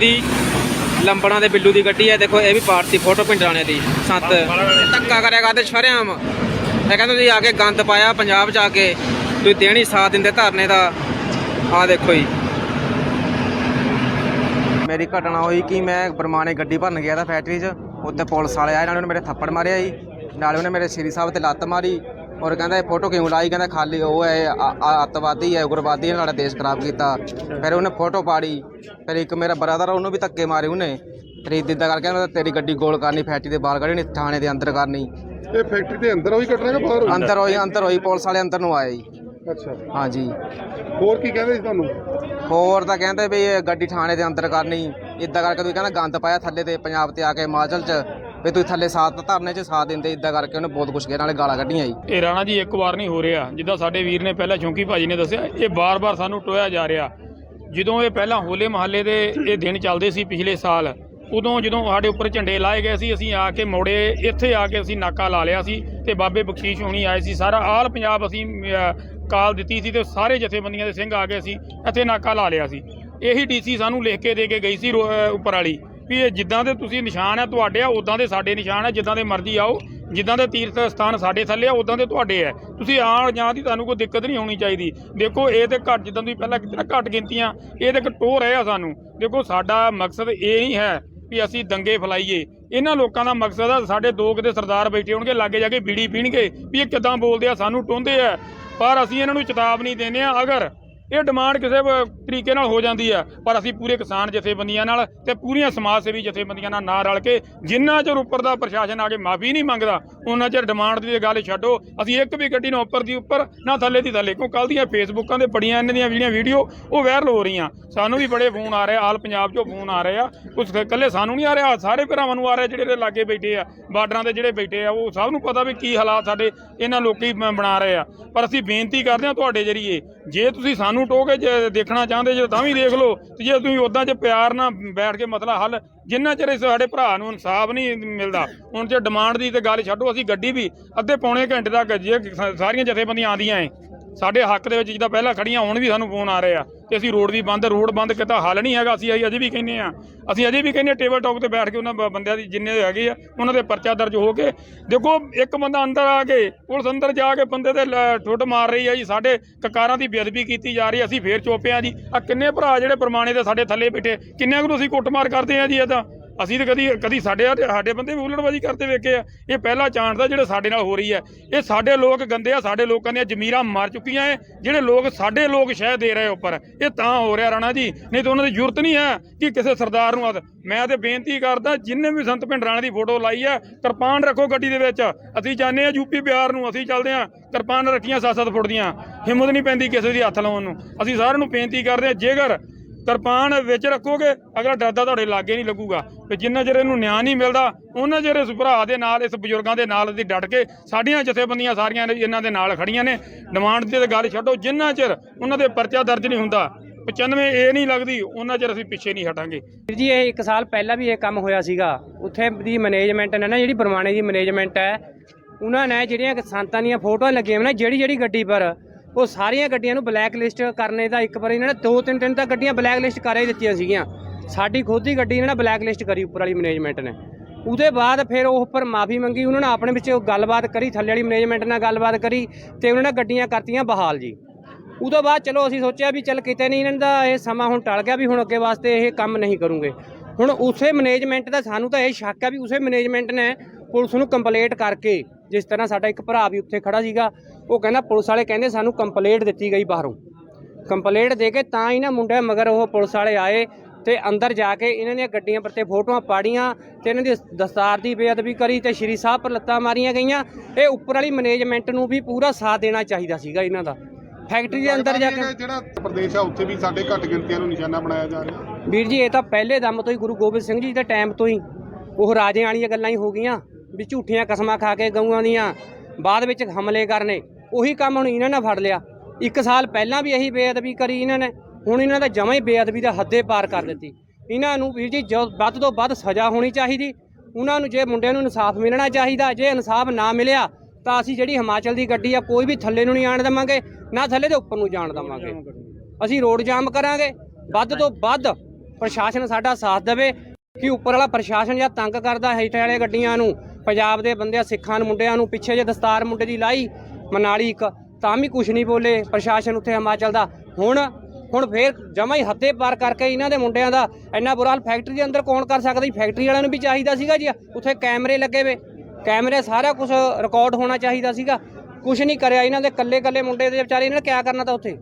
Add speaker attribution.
Speaker 1: ਦੀ ਲੰਬੜਾਂ ਦੇ ਬਿੱਲੂ ਦੀ ਗੱਡੀ ਹੈ। ਦੇਖੋ ਇਹ ਵੀ ਪਾਰਟੀ ਫੋਟੋ ਪਿੰਡਾਣੇ ਦੀ। ਸੰਤ ਧੱਕਾ ਕਰਿਆ ਕਰਦੇ ਸ਼ਰੇਆਮ। ਇਹ ਕਹਿੰਦੇ ਤੁਸੀਂ ਆ ਕੇ ਗੰਦ ਪਾਇਆ ਪੰਜਾਬ ਚ ਆ ਕੇ। ਤੁਸੀਂ ਦੇਣੀ ਸਾਥ ਦਿੰਦੇ ਧਰਨੇ ਦਾ। ਆ ਦੇਖੋ ਜੀ। ਮੇਰੀ ਘਟਨਾ ਹੋਈ ਕਿ ਮੈਂ ਬਰਮਾਨੇ ਗੱਡੀ ਭਰਨ ਗਿਆ ਤਾਂ ਫੈਕਟਰੀ 'ਚ। ਉੱਤੇ ਪੁਲਿਸ ਵਾਲੇ ਆਏ ਨਾਲੇ ਉਹਨੇ ਮੇਰੇ ਥੱਪੜ ਮਾਰਿਆ ਜੀ। ਨਾਲੇ ਉਹਨੇ ਮੇਰੇ ਸ਼੍ਰੀ ਸਾਹਿਬ ਤੇ ਲੱਤ ਮਾਰੀ। ਔਰ ਕਹਿੰਦਾ ਇਹ ਫੋਟੋ ਕਿਉਂ ਲਾਈ? ਕਹਿੰਦਾ ਖਾਲੀ ਉਹ ਹੈ ਅੱਤਵਾਦੀ ਹੈ ਉਗਰਵਾਦੀ ਹੈ ਨਾਲੇ ਦੇਸ਼ ਖਰਾਬ ਕੀਤਾ। ਫਿਰ ਉਹਨੇ ਫੋਟੋ ਪਾੜੀ। ਫਿਰ ਇੱਕ ਮੇਰਾ ਬਰਾਦਰ ਉਹਨੂੰ ਵੀ ਧੱਕੇ ਮਾਰੇ ਉਹਨੇ। ਫਿਰ ਇਦਾਂ ਕਰਕੇ ਕਹਿੰਦਾ ਤੇਰੀ ਗੱਡੀ ਗੋਲ ਕਰਨੀ ਫੈਕਟਰੀ ਦੇ ਬਾਹਰ ਕੱਢਣੀ ਥਾਣੇ ਦੇ ਅੰਦਰ ਕਰਨੀ।
Speaker 2: ਇਹ ਫੈਕਟਰੀ ਦੇ ਅੰਦਰ ਹੋਈ ਘਟਨਾ ਕਿ ਬਾਹਰ ਹੋਈ?
Speaker 1: ਅੰਦਰ ਹੋਈ ਅੰਦਰ ਹੋਈ ਪੁਲਿਸ ਵਾਲੇ ਅੰਦਰ ਨੂੰ ਆਏ ਜੀ।
Speaker 2: ਅੱਛਾ।
Speaker 1: ਹਾਂਜੀ।
Speaker 2: ਹੋਰ ਕੀ ਕਹਿੰਦੇ ਸੀ ਤੁਹਾਨੂੰ?
Speaker 1: ਹੋਰ ਤਾਂ ਕਹਿੰਦੇ ਵੀ ਇਹ ਗੱਡੀ ਥਾਣੇ ਦੇ ਅੰਦਰ ਕਰਨੀ। ਇਦਾਂ ਕਰਕੇ ਤੁਸੀਂ ਕਹਿੰਦਾ ਗੰਦ ਪਾਇਆ ਥੱਲੇ ਤੇ ਪੰਜਾਬ ਤੇ ਆ ਕੇ ਹਿਮਾਚਲ ਚ। ਵੀ ਤੁਸੀਂ ਥੱਲੇ ਸਾਥ ਧਰਨੇ ਚ ਸਾਥ ਦਿੰਦੇ ਇਦਾਂ ਕਰਕੇ ਉਹਨੇ ਬਹੁਤ ਕੁਝ ਕਿਹਾ, ਨਾਲੇ ਗਾਲਾਂ ਕੱਢੀਆਂ ਜੀ।
Speaker 3: ਇਹ ਰਾਣਾ ਜੀ, ਇੱਕ ਵਾਰ ਨਹੀਂ ਹੋ ਰਿਹਾ। ਜਿੱਦਾਂ ਸਾਡੇ ਵੀਰ ਨੇ ਪਹਿਲਾਂ ਚੌਂਕੀ ਭਾਜੀ ਨੇ ਦੱਸਿਆ, ਇਹ ਬਾਰ-ਬਾਰ ਸਾਨੂੰ ਟੋਇਆ ਜਾ ਰਿਹਾ। ਜਦੋਂ ਇਹ ਪਹਿਲਾਂ ਹੋਲੇ ਮਹੱਲੇ ਦੇ ਇਹ ਦਿਨ ਚੱਲਦੇ ਸੀ ਪਿਛਲੇ ਸਾਲ, ਉਦੋਂ ਜਦੋਂ ਸਾਡੇ ਉੱਪਰ ਝੰਡੇ ਲਾਏ ਗਏ ਸੀ, ਅਸੀਂ ਆ ਕੇ ਮੋੜੇ, ਇੱਥੇ ਆ ਕੇ ਅਸੀਂ ਨਾਕਾ ਲਾ ਲਿਆ ਸੀ ਤੇ ਬਾਬੇ ਬਖਸ਼ੀਸ਼ ਹੋਣੀ ਆਏ ਸੀ। ਸਾਰਾ ਆਲ ਪੰਜਾਬ ਅਸੀਂ ਕਾਲ ਦਿੱਤੀ ਸੀ ਤੇ ਸਾਰੇ ਜਥੇਬੰਦੀਆਂ ਦੇ ਸਿੰਘ ਆ ਗਏ ਸੀ, ਇੱਥੇ ਨਾਕਾ ਲਾ ਲਿਆ ਸੀ। ਇਹੀ ਡੀਸੀ ਸਾਨੂੰ ਲਿਖ ਕੇ ਦੇ ਕੇ ਗਈ ਸੀ ਰੋ- ਉੱਪਰ ਵਾਲੀ। ਵੀ ਇਹ ਜਿੱਦਾਂ ਦੇ ਤੁਸੀਂ ਨਿਸ਼ਾਨ ਹੈ ਤੁਹਾਡੇ ਆ ਉਦਾਂ ਦੇ ਸਾਡੇ ਨਿਸ਼ਾਨ ਹੈ ਜਿੱਦਾਂ ਦੇ ਮਰਜ਼ੀ ਆਓ। ਜਿੱਦਾਂ ਦੇ ਤੀਰਥ ਸਥਾਨ ਸਾਡੇ ਥੱਲੇ ਆ ਉਦਾਂ ਦੇ ਤੁਹਾਡੇ ਆ। ਤੁਸੀਂ ਆਣ ਜਾਂ ਦੀ ਤੁਹਾਨੂੰ ਕੋਈ ਦਿੱਕਤ ਨਹੀਂ ਹੋਣੀ ਚਾਹੀਦੀ। ਦੇਖੋ, ਇਹ ਤੇ ਘੱਟ ਜਿੱਦਾਂ ਤੁਸੀਂ ਪਹਿਲਾਂ ਕਿਤੇ ਘੱਟ ਗਿਣਤੀਆਂ, ਇਹ ਤੇ ਇੱਕ ਟੋਹ ਰਹੇ ਆ ਸਾਨੂੰ। ਦੇਖੋ, ਸਾਡਾ ਮਕਸਦ ਇਹ ਨਹੀਂ ਹੈ ਵੀ ਅਸੀਂ ਦੰਗੇ ਫਲਾਈਏ। ਇਹਨਾਂ ਲੋਕਾਂ ਦਾ ਮਕਸਦ ਆ, ਸਾਡੇ ਦੋ ਕਿਤੇ ਸਰਦਾਰ ਬੈਠੇ ਹੋਣਗੇ, ਲਾਗੇ ਜਾ ਕੇ ਬੀੜੀ ਪੀਣਗੇ, ਵੀ ਇਹ ਕਿਦਾਂ ਬੋਲਦੇ ਆ, ਸਾਨੂੰ ਟੋਂਦੇ ਆ। ਪਰ ਅਸੀਂ ਇਹਨਾਂ ਨੂੰ ਚੇਤਾਵਨੀ ਦਿੰਦੇ ਆ, ਅਗਰ ਇਹ ਡਿਮਾਂਡ ਕਿਸੇ ਤਰੀਕੇ ਨਾਲ ਹੋ ਜਾਂਦੀ ਆ, ਪਰ ਅਸੀਂ ਪੂਰੇ ਕਿਸਾਨ ਜਥੇਬੰਦੀਆਂ ਨਾਲ ਤੇ ਪੂਰੀਆਂ ਸਮਾਜ ਸੇਵੀ ਜਥੇਬੰਦੀਆਂ ਨਾਲ ਨਾ ਰਲ ਕੇ ਜਿੰਨਾ ਚਿਰ ਉੱਪਰ ਦਾ ਪ੍ਰਸ਼ਾਸਨ ਆ ਕੇ ਮਾਫੀ ਨਹੀਂ ਮੰਗਦਾ, ਉਹਨਾਂ ਚਿਰ ਡਿਮਾਂਡ ਦੀ ਗੱਲ ਛੱਡੋ, ਅਸੀਂ ਇੱਕ ਵੀ ਗੱਡੀ ਨੂੰ ਉੱਪਰ ਦੀ ਉੱਪਰ, ਨਾ ਥੱਲੇ ਦੀ ਥੱਲੇ, ਕਿਉਂ ਕੱਲ ਦੀਆਂ ਫੇਸਬੁੱਕਾਂ ਤੇ ਬੜੀਆਂ ਇਹਨਾਂ ਦੀਆਂ ਜਿਹੜੀਆਂ ਵੀਡੀਓ ਉਹ ਵਾਇਰਲ ਹੋ ਰਹੀਆਂ। ਸਾਨੂੰ ਵੀ ਬੜੇ ਫੋਨ ਆ ਰਹੇ ਆਲ ਪੰਜਾਬ ਚੋਂ ਫੋਨ ਆ ਰਹੇ ਆ ਕੁਝ ਇਕੱਲੇ ਸਾਨੂੰ ਨਹੀਂ ਆ ਰਿਹਾ, ਸਾਰੇ ਭਰਾਵਾਂ ਨੂੰ ਆ ਰਿਹਾ ਜਿਹੜੇ ਲਾਗੇ ਬੈਠੇ ਆ, ਬਾਰਡਰਾਂ ਦੇ ਜਿਹੜੇ ਬੈਠੇ ਆ, ਉਹ ਸਭ ਨੂੰ ਪਤਾ ਵੀ ਕੀ ਹਾਲਾਤ ਸਾਡੇ ਇਹਨਾਂ ਲੋਕੀ ਬਣਾ ਰਹੇ ਆ। ਪਰ ਅਸੀਂ ਬੇਨਤੀ ਕਰਦੇ ਹਾਂ ਤੁਹਾਡੇ ਜਰੀਏ, ਜੇ ਤੁਸੀਂ ਸਾਨੂੰ ਟੋਕੇ ਜੇ ਦੇਖਣਾ ਚਾਹੁੰਦੇ ਜੇ, ਤਾਂ ਵੀ ਦੇਖ ਲਓ। ਤੇ ਜੇ ਤੁਸੀਂ ਉਦਾਂ ਚ ਪਿਆਰ ਨਾਲ ਬੈਠ ਕੇ ਮਸਲਾ ਹੱਲ, ਜਿੰਨਾ ਚਿਰ ਸਾਡੇ ਭਰਾ ਨੂੰ ਇਨਸਾਫ ਨਹੀਂ ਮਿਲਦਾ, ਹੁਣ ਜੇ ਡਿਮਾਂਡ ਦੀ ਤੇ ਗੱਲ ਛੱਡੋ, ਅਸੀਂ ਗੱਡੀ ਵੀ ਅੱਧੇ ਪੌਣੇ ਘੰਟੇ ਤੱਕ ਜੇ ਸਾਰੀਆਂ ਜਥੇਬੰਦੀਆਂ ਆਉਂਦੀਆਂ ਏ ਸਾਡੇ ਹੱਕ ਦੇ ਵਿੱਚ ਜਿੱਦਾਂ ਪਹਿਲਾਂ ਖੜੀਆਂ ਹੁਣ ਵੀ ਸਾਨੂੰ ਫੋਨ ਆ ਰਹੇ ਆ ਤੇ ਅਸੀਂ ਰੋਡ ਵੀ ਬੰਦ, ਰੋਡ ਬੰਦ ਕੀਤਾ, ਹੱਲ ਨਹੀਂ ਹੈਗਾ, ਅਸੀਂ ਅਜੇ ਵੀ ਕਹਿੰਦੇ ਆ। ਅਸੀਂ ਅਜੇ ਵੀ ਕਹਿੰਦੇ ਟੇਬਲ ਟਾਕ ਤੇ ਬੈਠ ਕੇ ਉਹਨਾਂ ਬੰਦਿਆਂ ਦੀ ਜਿੰਨੇ ਹੈਗੇ ਆ, ਉਹਨਾਂ ਦੇ ਪਰਚਾ ਦਰਜ ਹੋ ਕੇ। ਦੇਖੋ, ਇੱਕ ਬੰਦਾ ਅੰਦਰ ਆ ਕੇ, ਪੁਲਿਸ ਅੰਦਰ ਜਾ ਕੇ ਬੰਦੇ ਤੇ ਲ- ਠੁੱਡ ਮਾਰ ਰਹੀ ਆ ਜੀ, ਸਾਡੇ ਕਕਾਰਾਂ ਦੀ ਬੇਅਦਬੀ ਕੀਤੀ ਜਾ ਰਹੀ ਅਸੀਂ ਫੇਰ ਚੁੱਪੇ ਆ ਜੀ। ਆ ਕਿੰਨੇ ਭਰਾ ਜਿਹੜੇ ਪਰਮਾਣੇ ਦੇ ਸਾਡੇ ਥੱਲੇ ਬੈਠੇ ਕਿੰਨਿਆਂ ਨੂੰ ਅਸੀਂ ਕੁੱਟਮਾਰ ਕਰਦੇ ਆ ਜੀ ਇਹ ਤਾਂ? ਅਸੀਂ ਤਾਂ ਕਦੀ ਕਦੀ ਸਾਡੇ ਆ ਸਾਡੇ ਬੰਦੇ ਵੀ ਹੁੱਲੜਬਾਜ਼ੀ ਕਰਦੇ ਵੇਖੇ ਆ। ਇਹ ਪਹਿਲਾ ਚਾਂਸ ਦਾ ਜਿਹੜੇ ਸਾਡੇ ਨਾਲ ਹੋ ਰਹੀ ਹੈ। ਇਹ ਸਾਡੇ ਲੋਕ ਗੰਦੇ ਆ, ਸਾਡੇ ਲੋਕਾਂ ਦੀਆਂ ਜ਼ਮੀਰਾਂ ਮਰ ਚੁੱਕੀਆਂ ਐ। ਜਿਹੜੇ ਲੋਕ ਸਾਡੇ ਲੋਕ ਸ਼ਹਿ ਦੇ ਰਹੇ ਉੱਪਰ, ਇਹ ਤਾਂ ਹੋ ਰਿਹਾ ਰਾਣਾ ਜੀ। ਨਹੀਂ ਤਾਂ ਉਹਨਾਂ ਦੀ ਜ਼ਰੂਰਤ ਨਹੀਂ ਹੈ ਕਿ ਕਿਸੇ ਸਰਦਾਰ ਨੂੰ ਹੱਥ- ਮੈਂ ਤੇ ਬੇਨਤੀ ਕਰਦਾ, ਜਿੰਨੇ ਵੀ ਸੰਤ ਪਿੰਡ ਰਾਣਾ ਦੀ ਫੋਟੋ ਲਾਈ ਹੈ ਕਿਰਪਾਨ ਰੱਖੋ ਗੱਡੀ ਦੇ ਵਿੱਚ। ਅਸੀਂ ਚਾਹੁੰਦੇ ਆ ਯੂਪੀ ਬਿਹਾਰ ਨੂੰ, ਅਸੀਂ ਚੱਲਦੇ ਆ, ਕਿਰਪਾਨ ਰੱਖੀਆਂ 7-7 ਫੁੱਟ ਦੀਆਂ। ਹਿੰਮਤ ਨਹੀਂ ਪੈਂਦੀ ਕਿਸੇ ਦੀ ਹੱਥ ਲਾਉਣ ਨੂੰ। ਅਸੀਂ ਸਾਰਿਆਂ ਨੂੰ ਬੇਨਤੀ ਕਰਦੇ ਆ, ਜੇਕਰ ਕਿਰਪਾਨ ਵਿੱਚ ਰੱਖੋਗੇ, ਅਗਲਾ ਡਰਦਾ ਤੁਹਾਡੇ ਲਾਗੇ ਨਹੀਂ ਲੱਗੂਗਾ। ਤੇ ਜਿੰਨਾ ਚਿਰ ਇਹਨੂੰ ਨਿਆਂ ਨਹੀਂ ਮਿਲਦਾ ਉਹਨਾਂ ਚਿਰ ਇਸ ਭਰਾ ਦੇ ਨਾਲ, ਇਸ ਬਜ਼ੁਰਗਾਂ ਦੇ ਨਾਲ ਅਸੀਂ ਡਟ ਕੇ ਸਾਡੀਆਂ ਜਥੇਬੰਦੀਆਂ ਸਾਰੀਆਂ ਇਹਨਾਂ ਦੇ ਨਾਲ ਖੜੀਆਂ ਨੇ। ਡਿਮਾਂਡ ਦੀ ਗੱਲ ਛੱਡੋ, ਜਿੰਨਾ ਚਿਰ ਉਹਨਾਂ ਦੇ ਪਰਚਾ ਦਰਜ ਨਹੀਂ ਹੁੰਦਾ 95 ਇਹ ਨਹੀਂ ਲੱਗਦੀ ਉਹਨਾਂ ਚਿਰ ਅਸੀਂ ਪਿੱਛੇ ਨਹੀਂ ਹਟਾਂਗੇ।
Speaker 4: ਵੀਰ ਜੀ, ਇਹ 1 ਸਾਲ ਪਹਿਲਾਂ ਵੀ ਇਹ ਕੰਮ ਹੋਇਆ ਸੀਗਾ। ਉੱਥੇ ਦੀ ਮੈਨੇਜਮੈਂਟ ਨੇ ਨਾ, ਜਿਹੜੀ ਪਰਮਾਣੇ ਦੀ ਮੈਨੇਜਮੈਂਟ ਹੈ, ਉਹਨਾਂ ਨੇ ਜਿਹੜੀਆਂ ਸੰਤਾਂ ਦੀਆਂ ਫੋਟੋਆਂ ਲੱਗੀਆਂ ਨੇ ਜਿਹੜੀ ਜਿਹੜੀ ਗੱਡੀ ਪਰ ਉਹ ਸਾਰੀਆਂ ਗੱਡੀਆਂ ਨੂੰ ਬਲੈਕ ਲਿਸਟ ਕਰਨੇ ਦਾ ਇੱਕ ਵਾਰ ਇਹਨਾਂ ਨੇ ਦੋ ਤਿੰਨ ਤਿੰਨ ਤਾਂ ਗੱਡੀਆਂ ਬਲੈਕ ਲਿਸਟ ਕਰ ਹੀ ਦਿੱਤੀਆਂ ਸੀਗੀਆਂ। ਸਾਡੀ ਖੁਦ ਦੀ ਗੱਡੀ ਇਹਨਾਂ ਨੇ ਬਲੈਕ ਲਿਸਟ ਕਰੀ ਉੱਪਰ ਵਾਲੀ ਮੈਨੇਜਮੈਂਟ ਨੇ। ਉਹਦੇ ਬਾਅਦ ਫਿਰ ਉਹ ਉੱਪਰ ਮਾਫੀ ਮੰਗੀ, ਉਹਨਾਂ ਨੇ ਆਪਣੇ ਵਿੱਚ ਗੱਲਬਾਤ ਕਰੀ, ਥੱਲੇ ਵਾਲੀ ਮੈਨੇਜਮੈਂਟ ਨਾਲ ਗੱਲਬਾਤ ਕਰੀ ਤੇ ਉਹਨਾਂ ਨੇ ਗੱਡੀਆਂ ਕਰਤੀਆਂ ਬਹਾਲ ਜੀ। ਉਦੋਂ ਬਾਅਦ ਚਲੋ ਅਸੀਂ ਸੋਚਿਆ ਵੀ ਚੱਲ ਕਿਤੇ ਨਹੀਂ ਇਹਨਾਂ ਦਾ ਇਹ ਸਮਾਂ ਹੁਣ ਟਲ ਗਿਆ ਵੀ ਹੁਣ ਅੱਗੇ ਵਾਸਤੇ ਇਹ ਕੰਮ ਨਹੀਂ ਕਰੂੰਗੇ। ਹੁਣ ਉਸੇ ਮੈਨੇਜਮੈਂਟ ਦਾ ਸਾਨੂੰ ਤਾਂ ਇਹ ਸ਼ੱਕ ਆ ਵੀ ਉਸੇ ਮੈਨੇਜਮੈਂਟ ਨੇ ਪੁਲਿਸ ਨੂੰ ਕੰਪਲੇਂਟ ਕਰਕੇ ਜਿਸ ਤਰ੍ਹਾਂ ਸਾਡਾ ਇੱਕ ਭਰਾ ਵੀ ਉੱਥੇ ਖੜਾ ਸੀਗਾ ਉਹ ਕਹਿੰਦਾ ਪੁਲਿਸ ਵਾਲੇ ਕਹਿੰਦੇ ਸਾਨੂੰ ਕੰਪਲੇਂਟ ਦਿੱਤੀ ਗਈ ਬਾਹਰੋਂ। ਕੰਪਲੇਂਟ ਦੇ ਕੇ ਤਾਂ ਹੀ ਨਾ ਮੁੰਡੇ ਮਗਰ ਉਹ ਪੁਲਿਸ ਵਾਲੇ ਆਏ ਤੇ ਅੰਦਰ ਜਾ ਕੇ ਇਹਨਾਂ ਦੀਆਂ ਗੱਡੀਆਂ ਪਰ ਤੇ ਫੋਟੋਆਂ ਪਾੜੀਆਂ ਤੇ ਇਹਨਾਂ ਦੀ ਦਸਤਾਰ ਦੀ ਬੇਅਦਬੀ ਕਰੀ ਤੇ ਸ਼੍ਰੀ ਸਾਹਿਬ ਪਰ ਲੱਤਾਂ ਮਾਰੀਆਂ ਗਈਆਂ। ਇਹ ਉੱਪਰ ਵਾਲੀ ਮੈਨੇਜਮੈਂਟ ਨੂੰ ਵੀ ਪੂਰਾ ਸਾਥ ਦੇਣਾ ਚਾਹੀਦਾ ਸੀਗਾ ਇਹਨਾਂ ਦਾ। ਫੈਕਟਰੀ ਦੇ ਅੰਦਰ ਜਾ ਕੇ
Speaker 2: ਜਿਹੜਾ ਪ੍ਰਦੇਸ਼ ਆ ਉੱਥੇ ਵੀ ਸਾਡੇ ਘੱਟ ਗਿਣਤੀਆਂ ਨੂੰ ਨਿਸ਼ਾਨਾ ਬਣਾਇਆ ਜਾ ਰਿਹਾ।
Speaker 4: ਵੀਰ ਜੀ ਇਹ ਤਾਂ ਪਹਿਲੇ ਦਮ ਤੋਂ ਹੀ ਗੁਰੂ ਗੋਬਿੰਦ ਸਿੰਘ ਜੀ ਦੇ ਟਾਈਮ ਤੋਂ ਹੀ ਉਹ ਰਾਜੇ ਵਾਲੀਆਂ ਗੱਲਾਂ ਹੀ ਹੋ ਗਈਆਂ। ਵੀ ਝੂਠੀਆਂ ਕਸਮਾਂ ਖਾ ਕੇ ਗਊਆਂ ਦੀਆਂ ਬਾਅਦ ਵਿੱਚ ਹਮਲੇ ਕਰਨੇ, ਉਹੀ ਕੰਮ ਹੁਣ ਇਹਨਾਂ ਨੇ ਫੜ ਲਿਆ। ਇੱਕ ਸਾਲ ਪਹਿਲਾਂ ਵੀ ਇਹੀ ਬੇਅਦਬੀ ਕਰੀ ਇਹਨਾਂ ਨੇ, ਹੁਣ ਇਹਨਾਂ ਦਾ ਜਮਾਂ ਹੀ ਬੇਅਦਬੀ ਦਾ ਹੱਦੇ ਪਾਰ ਕਰ ਦਿੱਤੀ। ਇਹਨਾਂ ਨੂੰ ਵੀਰ ਜੀ, ਜੋ ਵੱਧ ਤੋਂ ਵੱਧ ਸਜ਼ਾ ਹੋਣੀ ਚਾਹੀਦੀ, ਉਹਨਾਂ ਨੂੰ ਜੇ ਮੁੰਡਿਆਂ ਨੂੰ ਇਨਸਾਫ ਮਿਲਣਾ ਚਾਹੀਦਾ, ਜੇ ਇਨਸਾਫ ਨਾ ਮਿਲਿਆ, ਤਾਂ ਅਸੀਂ ਜਿਹੜੀ ਹਿਮਾਚਲ ਦੀ ਗੱਡੀ ਆ, ਕੋਈ ਵੀ ਥੱਲੇ ਨੂੰ ਨਹੀਂ ਆਣ ਦੇਵਾਂਗੇ, ਨਾ ਥੱਲੇ ਦੇ ਉੱਪਰ ਨੂੰ ਜਾਣ ਦੇਵਾਂਗੇ। ਅਸੀਂ ਰੋਡ ਜਾਮ ਕਰਾਂਗੇ, ਵੱਧ ਤੋਂ ਵੱਧ ਪ੍ਰਸ਼ਾਸਨ ਸਾਡਾ ਸਾਥ ਦੇਵੇ, ਕਿ ਉੱਪਰ ਵਾਲਾ ਪ੍ਰਸ਼ਾਸਨ ਜਾਂ ਤੰਗ ਕਰਦਾ ਹੇਠ ਵਾਲੇ ਗੱਡੀਆਂ ਨੂੰ ਪੰਜਾਬ ਦੇ ਬੰਦਿਆਂ, ਸਿੱਖਾਂ ਨੂੰ, ਮੁੰਡਿਆਂ ਨੂੰ ਪਿੱਛੇ ਜੇ ਦਸਤਾਰ ਮੁੰਡੇ ਦੀ ਲਾਈ, ਮਨਾਲੀ ਇੱਕ, ਤਾਂ ਵੀ ਕੁਝ ਨਹੀਂ ਬੋਲੇ ਪ੍ਰਸ਼ਾਸਨ ਉੱਥੇ ਹਿਮਾਚਲ ਦਾ। ਹੁਣ ਹੁਣ ਫੇਰ ਜਮਾ ਹੀ ਹੱਥੇ ਪਾਰ ਕਰਕੇ ਇਹਨਾਂ ਦੇ ਮੁੰਡਿਆਂ ਦਾ ਇੰਨਾ ਬੁਰਾ ਹਾਲ, ਫੈਕਟਰੀ ਦੇ ਅੰਦਰ ਕੌਣ ਕਰ ਸਕਦਾ ਜੀ? ਫੈਕਟਰੀ ਵਾਲਿਆਂ ਨੂੰ ਵੀ ਚਾਹੀਦਾ ਸੀਗਾ ਜੀ। ਉੱਥੇ ਕੈਮਰੇ ਲੱਗੇ ਵੇ। ਕੈਮਰੇ ਸਾਰਾ ਕੁਝ ਰਿਕਾਰਡ ਹੋਣਾ ਚਾਹੀਦਾ ਸੀਗਾ। ਕੁਝ ਨਹੀਂ ਕਰਿਆ ਇਹਨਾਂ ਦੇ ਕੱਲੇ ਕੱਲੇ ਮੁੰਡੇ ਦੇ ਵਿਚਾਰੇ ਇਹਨਾਂ ਨੇ ਕਿਆ ਕਰਨਾ ਤਾਂ ਉੱਥੇ?